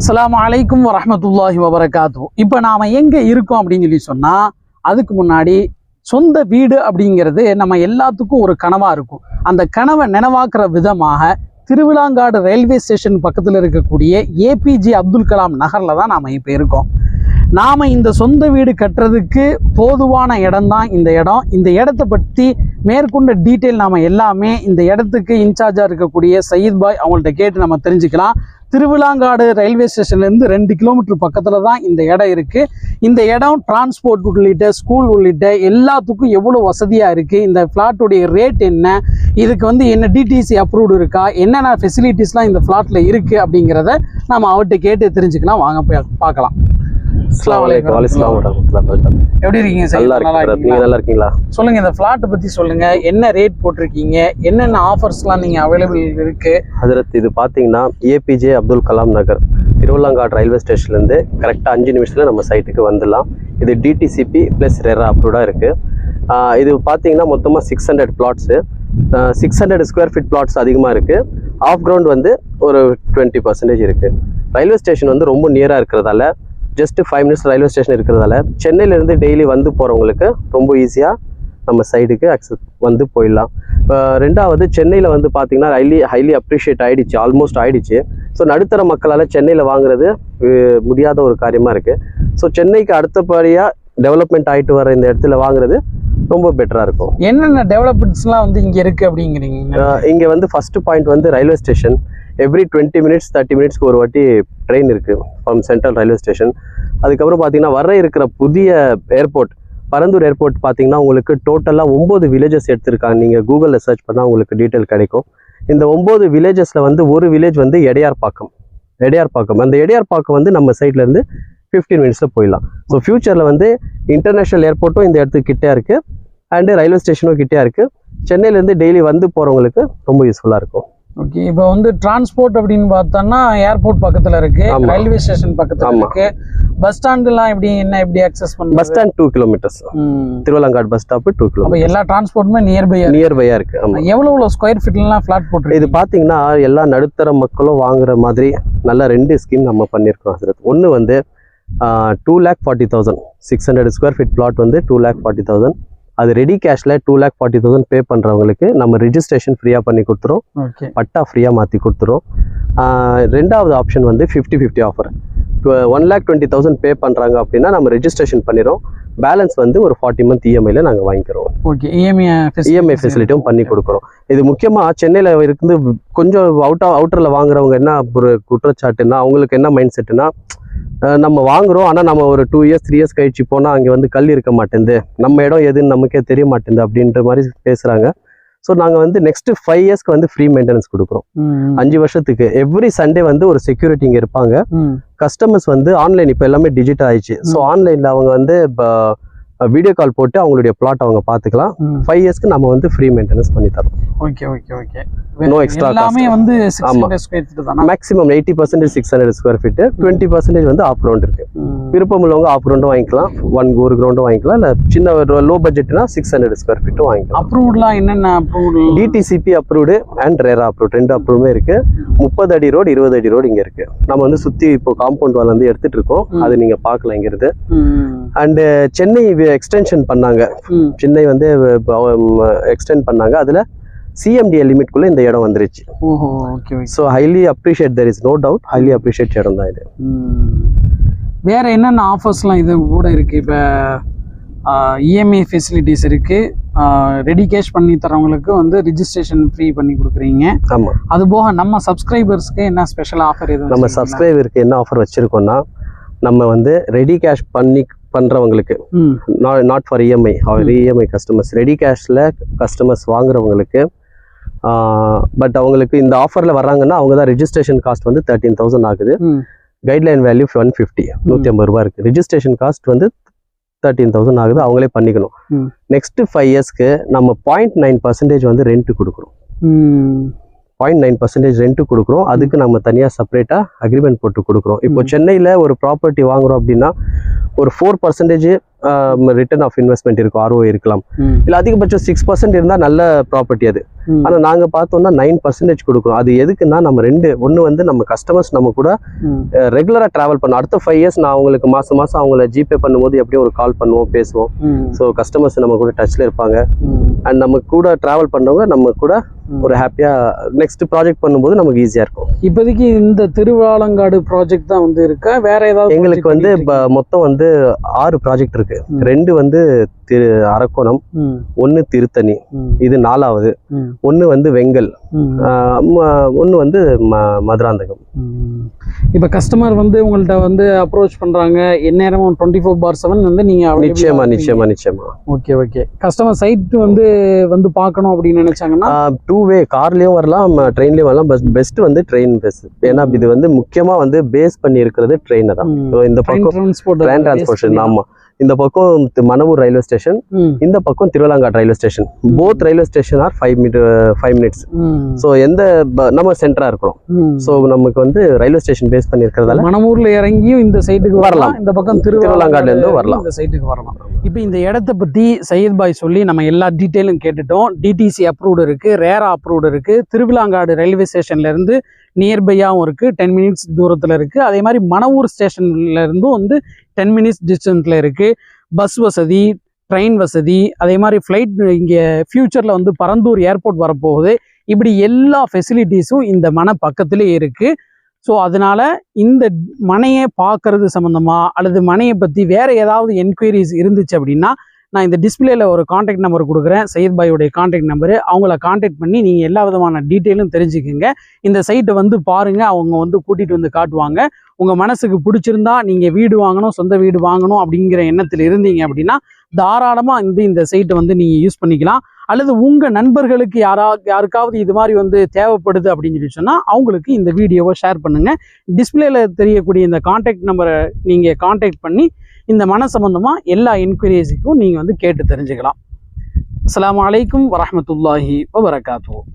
அஸ்லாம் அலைக்கும் வரமத்துல்லாஹி வபரகாத்து இப்போ நாம் எங்கே இருக்கோம் அப்படின்னு சொல்லி சொன்னால் அதுக்கு முன்னாடி சொந்த வீடு அப்படிங்கிறது நம்ம எல்லாத்துக்கும் ஒரு கனவாக இருக்கும். அந்த கனவை நினைவாக்குற விதமாக திருவிழாங்காடு ரயில்வே ஸ்டேஷன் பக்கத்தில் இருக்கக்கூடிய ஏபிஜே அப்துல் கலாம் நகரில் தான் நாம் இப்போ இருக்கோம். நாம் இந்த சொந்த வீடு கட்டுறதுக்கு போதுவான இடம்தான் இந்த இடம். இந்த இடத்த பற்றி மேற்கொண்ட டீட்டெயில் நாம் எல்லாமே இந்த இடத்துக்கு இன்சார்ஜாக இருக்கக்கூடிய சயீத் பாய் அவங்கள்ட்ட கேட்டு நம்ம தெரிஞ்சுக்கலாம். திருவிழாங்காடு ரயில்வே ஸ்டேஷன்லேருந்து ரெண்டு கிலோமீட்டர் பக்கத்தில் தான் இந்த இடம் இருக்குது இந்த இடம் டிரான்ஸ்போர்ட் உள்ளிட்ட ஸ்கூல் உள்ளிட்ட எல்லாத்துக்கும் எவ்வளோ வசதியாக இருக்குது இந்த ஃப்ளாட்டுடைய ரேட் என்ன? இதுக்கு வந்து என்ன டிடிசி அப்ரூவ்டு இருக்கா? என்னென்ன ஃபெசிலிட்டிஸ்லாம் இந்த ஃப்ளாட்டில் இருக்குது அப்படிங்கிறத நம்ம அவர்கிட்ட கேட்டு தெரிஞ்சுக்கலாம். வாங்க போய் பார்க்கலாம். எப்படி இருக்கீங்க சார்? நல்லா நீங்க இருக்கீங்களா? நல்லா இருக்கீங்களா? சொல்லுங்க இந்த ஃப்ளாட்டை பற்றி சொல்லுங்க. என்ன ரேட் போட்டிருக்கீங்க? என்னென்ன ஆஃபர்ஸ்லாம் நீங்கள் அவைலபிள் இருக்கு? ஹஜரத் இது பார்த்தீங்கன்னா ஏபிஜே அப்துல் கலாம் நகர் திருவள்ளங்காடு ரயில்வே ஸ்டேஷன்லேருந்து கரெக்டாக அஞ்சு நிமிஷத்தில் நம்ம சைட்டுக்கு வந்துடலாம். இது டிடிசிபி ப்ளஸ் ரெரா அப்ரூவ்டாக இருக்குது இது பார்த்தீங்கன்னா மொத்தமாக six hundred flats six hundred square feet flats அதிகமாக இருக்குது ஆஃப் கிரவுண்ட் வந்து ஒரு டுவெண்ட்டி பர்சன்டேஜ் இருக்குது ரயில்வே ஸ்டேஷன் வந்து ரொம்ப நியராக இருக்கிறதால just five minutes railway station இருக்கிறதால சென்னையிலேருந்து டெய்லி வந்து போகிறவங்களுக்கு ரொம்ப ஈஸியாக நம்ம சைடுக்கு அக்சஸ் வந்து போயிடலாம். ரெண்டாவது சென்னையில் வந்து பார்த்தீங்கன்னா ஹைலி ஹைலி அப்ரிஷியேட் ஆயிடுச்சு ஆல்மோஸ்ட் ஆயிடுச்சு. ஸோ நடுத்தர மக்களால் சென்னையில் வாங்குறது முடியாத ஒரு காரியமாக இருக்குது ஸோ சென்னைக்கு அடுத்தபடியாக டெவலப்மெண்ட் ஆகிட்டு வர இந்த இடத்துல வாங்குறது ரொம்ப பெட்டராக இருக்கும். என்னென்ன டெவலப்மெண்ட்ஸ்லாம் வந்து இங்கே இருக்கு அப்படிங்கிறீங்க? இங்கே வந்து ஃபர்ஸ்ட் பாயிண்ட் வந்து railway station every twenty minutes thirty மினிட்ஸ்க்கு ஒரு வாட்டி ட்ரெயின் இருக்குது ஃப்ரம் சென்ட்ரல் ரயில்வே ஸ்டேஷன் அதுக்கப்புறம் பார்த்தீங்கன்னா வர இருக்கிற புதிய ஏர்போர்ட் பரந்தூர் ஏர்போர்ட் பார்த்தீங்கன்னா உங்களுக்கு டோட்டலாக ஒம்பது வில்லேஜஸ் எடுத்திருக்காங்க. நீங்கள் கூகுளில் சர்ச் பண்ணால் உங்களுக்கு டீட்டெயில் கிடைக்கும். இந்த ஒம்பது வில்லேஜஸில் வந்து ஒரு வில்லேஜ் வந்து எடையார்பாக்கம். எடையார்பாக்கம். அந்த எடையார்பாக்கம் வந்து நம்ம சைட்லேருந்து ஃபிஃப்டீன் மினிட்ஸில் போயிடலாம். ஸோ ஃப்யூச்சரில் வந்து இன்டர்நேஷ்னல் ஏர்போர்ட்டும் இந்த இடத்துக்கு கிட்டே இருக்குது அண்டு ரயில்வே ஸ்டேஷனும் கிட்டே இருக்குது சென்னையிலேருந்து டெய்லி வந்து போகிறவங்களுக்கு ரொம்ப யூஸ்ஃபுல்லாக இருக்கும். ஓகே இப்போ வந்து டிரான்ஸ்போர்ட் அப்படின்னு பார்த்தோம்னா ஏர்போர்ட் பக்கத்துல இருக்கு. ரயில்வே ஸ்டேஷன் பக்கத்துல. இருக்கு. பஸ் ஸ்டாண்டுலாம் எப்படி என்ன எப்படி அக்சஸ் பஸ் பண்ணுறது stand two kilometres Thiruvalangadu bus stop two kilometre எல்லா டிரான்ஸ்போர்ட்டுமே நியர்பை நியர்பையாக இருக்குது ஆமாம் எவ்வளோ எவ்வளோ ஸ்கொயர் ஃபீட்லாம் ஃப்ளாட் இது போட்டுருக்கு பார்த்தீங்கன்னா எல்லா நடுத்தர மக்களும் வாங்குற மாதிரி நல்ல ரெண்டு ஸ்கீம் நம்ம பண்ணியிருக்கோம் ஹசரத். ஒன்று வந்து two lakh forty thousand six hundred square feet plot வந்து டூ லேக் ஃபார்ட்டி தௌசண்ட் அது ready கேஷில் two lakh forty thousand pay பண்ணுறவங்களுக்கு நம்ம ரிஜிஸ்ட்ரேஷன் ஃப்ரீயாக பண்ணி கொடுத்துரும். பட்டா ஃப்ரீயாக மாற்றி கொடுத்துரும். ரெண்டாவது ஆப்ஷன் வந்து fifty fifty offer one lakh twenty thousand pay பண்ணுறாங்க அப்படின்னா நம்ம ரெஜிஸ்ட்ரேஷன் பண்ணிடுறோம் பேலன்ஸ் வந்து ஒரு ஃபார்ட்டி மந்த் இஎம்ஐயில் நாங்கள் வாங்கிக்கிறோம். ஓகே இஎம்ஐ இஎம்ஐ ஃபெசிலிட்டியும் பண்ணி கொடுக்குறோம். இது முக்கியமாக சென்னையில் இருந்து கொஞ்சம் அவுட் அவுட்டரில் வாங்குறவங்க என்ன ஒரு குற்றச்சாட்டுன்னா அவங்களுக்கு என்ன மைண்ட் செட்டுனா நம்ம வாங்குறோம். ஆனால் நம்ம ஒரு டூ இயர்ஸ் த்ரீ இயர்ஸ் கழிச்சு போனால் அங்கே வந்து கல் இருக்க மாட்டேங்குது. நம்ம இடம் எதுன்னு நமக்கே தெரிய மாட்டேங்குது அப்படின்ற மாதிரி பேசுகிறாங்க ஸோ நாங்கள் வந்து நெக்ஸ்ட் ஃபைவ் இயர்ஸ்க்கு வந்து ஃப்ரீ மெயின்டெனன்ஸ் கொடுக்குறோம். அஞ்சு வருஷத்துக்கு. எவ்ரி சண்டே வந்து ஒரு செக்யூரிட்டி இங்கே இருப்பாங்க. கஸ்டமர்ஸ் வந்து ஆன்லைன் இப்போ எல்லாமே டிஜிட்டல் ஆயிடுச்சு. ஸோ ஆன்லைனில் அவங்க வந்து வீடியோ கால் போட்டு அவங்களுடைய பிளாட் அவங்க பார்த்துக்கலாம் ஃபைவ் இயர்ஸ்க்கு நம்ம வந்து ஃப்ரீ மெயின்டெனன்ஸ் பண்ணி தரோம் okay okay okay No extra எல்லாமே. வந்து ஆமா. 600 ஸ்கொயர் ஃபீட் தானா? Maximum eighty percentage six hundred square feet twenty percentage வந்து ஆஃப் கிரவுண்ட் இருக்கு. விருப்பம் உள்ளவங்க ஆஃப் கிரவுண்டும் வாங்கிக்கலாம். ஒன் ஒரு கிரவுண்டும் வாங்கிக்கலாம். இல்லை சின்ன லோ பட்ஜெட்னா சிக்ஸ் ஹண்ட்ரட் ஸ்கொயர் ஃபீட்டும் வாங்கிக்கலாம். என்னென்ன approved DTCP approved and RERA approve ரெண்டு அப்ரூவுமே இருக்கு. முப்பது அடி ரோடு இருபது அடி ரோடு இங்கே இருக்கு. நம்ம வந்து சுற்றி இப்போ காம்பவுண்ட் வால் வந்து எடுத்துட்டு இருக்கோம். அது நீங்கள் பார்க்கலாம் அண்டு சென்னை எக்ஸ்டென்ஷன் பண்ணாங்க. சென்னை வந்து எக்ஸ்டெண்ட் பண்ணாங்க. அதில் சிஎம்டிஏ லிமிட்குள்ளே இந்த இடம் வந்துருச்சு. So highly appreciate there is no doubt highly appreciate இடம் தான் இது. வேற என்னென்ன ஆஃபர்ஸ்லாம் இது கூட இருக்கு? இப்போ இஎம்ஐ ஃபெசிலிட்டிஸ் இருக்கு. ரெடி கேஷ் பண்ணி தரவங்களுக்கு வந்து ரிஜிஸ்ட்ரேஷன் ஃப்ரீ பண்ணி கொடுக்குறீங்க. ஆமாம் அது போக நம்ம சப்ஸ்கிரைபர்ஸ்க்கு என்ன ஸ்பெஷல் ஆஃபர் எதுவும் நம்ம? சப்ஸ்கிரைபருக்கு என்ன ஆஃபர் வச்சுருக்கோம்னா நம்ம வந்து ரெடி கேஷ் பண்ணி பண்ணுறவங்களுக்கு not for EMI EMI customers ready கேஷில் customers வாங்குறவங்களுக்கு பட் அவங்களுக்கு இந்த ஆஃபரில் வர்றாங்கன்னா அவங்க தான் ரெஜிஸ்ட்ரேஷன் காஸ்ட் வந்து தேர்ட்டீன் தௌசண்ட் ஆகுது. கைட்லைன் வேல்யூ ஒன் ஃபிஃப்டி நூற்றி ஐம்பது ரூபா இருக்குது ரெஜிஸ்ட்ரேஷன் காஸ்ட் வந்து தேர்ட்டீன் தௌசண்ட் ஆகுது. அவங்களே பண்ணிக்கணும். நெக்ஸ்ட் ஃபைவ் இயர்ஸ்க்கு நம்ம பாயிண்ட் நைன் பர்சன்டேஜ் வந்து ரெண்ட் கொடுக்குறோம். பாயிண்ட் நைன் பர்சன்டேஜ் ரெண்ட்டு கொடுக்குறோம் அதுக்கு நம்ம தனியாக செப்பரேட்டாக அக்ரிமெண்ட் போட்டு கொடுக்குறோம் இப்போ. சென்னையில் ஒரு ப்ராப்பர்ட்டி வாங்குறோம் அப்படின்னா ஒரு four percentage return of investment இருக்கும் ஆர்ஓ இருக்கலாம். இல்லை அதிகபட்சம் சிக்ஸ் பர்சன்ட் இருந்தால் நல்ல ப்ராப்பர்ட்டி அது. ம், ஆனால் நாங்கள் பார்த்தோம்னா நைன் பர்சன்டேஜ் கொடுக்குறோம். அது எதுக்குன்னா நம்ம ரெண்டு ஒன்று வந்து நம்ம கஸ்டமர்ஸ் நம்ம கூட ம், ரெகுலராக ட்ராவல் பண்ணோம். அடுத்த ஃபைவ் இயர்ஸ் நான் அவங்களுக்கு மாதம் மாதம் அவங்கள ஜிபே பண்ணும்போது எப்படியும் ஒரு கால் பண்ணுவோம் பேசுவோம். ஸோ கஸ்டமர்ஸ் நம்ம கூட டச்சில் இருப்பாங்க. அண்ட் நம்ம கூட ட்ராவல் பண்ணவங்க நம்ம கூட. ஒரு ஹாப்பியாக நெக்ஸ்ட் ப்ராஜெக்ட் பண்ணும்போது நமக்கு ஈஸியாக இருக்கும். இப்போதைக்கு இந்த திருவாலங்காடு ப்ராஜெக்ட் தான் வந்து இருக்கா? வேற ஏதாவது எங்களுக்கு வந்து மொத்தம் வந்து ஆறு ப்ராஜெக்ட் இருக்கு. ம். ரெண்டு வந்து திரு அரக்கோணம் ஒன்று திருத்தணி இது நாலாவது. ம், ஒன்று வந்து வெங்கல் ம், ஒன்று வந்து மதுராந்தகம். இப்ப கஸ்டமர் வந்து உங்கள்ட்ட வந்து அப்ரோச் பண்றாங்க. எந்நேரமும் டுவெண்ட்டி ஃபோர் பார் செவன் வந்து நீங்க நிச்சயமா நிச்சயமா நிச்சயமா. ஓகே ஓகே கஸ்டமர் சைட் வந்து வந்து பார்க்கணும் அப்படின்னு நினைச்சாங்கன்னா? டூ வே கார்லயும் வரலாம் ட்ரெயின்லயும் வரலாம். பஸ் பெஸ்ட் வந்து ட்ரெயின் பெஸ்ட் ஏன்னா இது வந்து முக்கியமா வந்து பேஸ் பண்ணி இருக்கிறது ட்ரெயினை தான். இந்த பக்கம் டிரான்ஸ்போர்ட் ஆமா. இந்த பக்கம் மணவூர் ரயில்வே ஸ்டேஷன் இந்த பக்கம் Thiruvalangadu railway station. Both railway station are five metre five minutes so எந்த நம்ம சென்டரா இருக்கிறோம். ஸோ நமக்கு வந்து ரயில்வே ஸ்டேஷன் பேஸ் பண்ணி இருக்கிறதால மணமூர்ல இறங்கியும் இந்த சைட்டுக்கு வரலாம். இந்த பக்கம் திருவலங்காடுல இருந்து வரலாம். இந்த சைட்டுக்கு வரலாம். இப்போ இந்த இடத்த பத்தி சையத் பாய் சொல்லி நம்ம எல்லா டீட்டெயிலும் கேட்டுட்டோம். டிடிசி அப்ரூவ்டு இருக்கு ரேரா அப்ரூவ்டு இருக்கு திருவிலாங்காடு ரயில்வே ஸ்டேஷன்ல இருந்து நியர்பையாகவும் இருக்கு டென் மினிட்ஸ் தூரத்துல இருக்கு. அதே மாதிரி மணவூர் ஸ்டேஷன்ல இருந்தும் வந்து டென் மினிட்ஸ் டிஸ்டன்ஸில் இருக்குது பஸ் வசதி ட்ரெயின் வசதி அதே மாதிரி ஃப்ளைட் இங்கே ஃப்யூச்சரில் வந்து பரந்தூர் ஏர்போர்ட் வரப்போகுது. இப்படி எல்லா ஃபெசிலிட்டிஸும் இந்த மனை பக்கத்துலேயே இருக்குது ஸோ அதனால் இந்த மனையை பார்க்கறது சம்மந்தமாக அல்லது மனையை பற்றி வேறு ஏதாவது என்கொயரிஸ் இருந்துச்சு அப்படின்னா நான் இந்த டிஸ்பிளேல ஒரு காண்டாக்ட் நம்பர் கொடுக்குறேன். சையத் பாயோடைய காண்டாக்ட் நம்பரு அவங்கள காண்டாக்ட் பண்ணி நீங்கள் எல்லா விதமான டீட்டெயிலும் தெரிஞ்சுக்குங்க. இந்த சைட்டை வந்து பாருங்கள் அவங்க வந்து கூட்டிகிட்டு வந்து காட்டுவாங்க. உங்கள் மனசுக்கு பிடிச்சிருந்தா நீங்கள் வீடு வாங்கணும் சொந்த வீடு வாங்கணும் அப்படிங்கிற எண்ணத்தில் இருந்தீங்க அப்படின்னா தாராளமாக இந்த இந்த சைட்டை வந்து நீங்கள் யூஸ் பண்ணிக்கலாம். அல்லது உங்கள் நண்பர்களுக்கு யாரா யாருக்காவது இது மாதிரி வந்து தேவைப்படுது அப்படின்னு சொல்லி சொன்னால் அவங்களுக்கு இந்த வீடியோவை ஷேர் பண்ணுங்கள் டிஸ்பிளேல தெரியக்கூடிய இந்த காண்டாக்ட் நம்பரை நீங்கள் காண்டாக்ட் பண்ணி இந்த மன சம்பந்தமாக எல்லா என்கொயரிஸுக்கும் நீங்கள் வந்து கேட்டு தெரிஞ்சுக்கலாம். அஸ்லாம் வலைக்கம் வரமத்துல்லாஹி வரகாத்துவோம்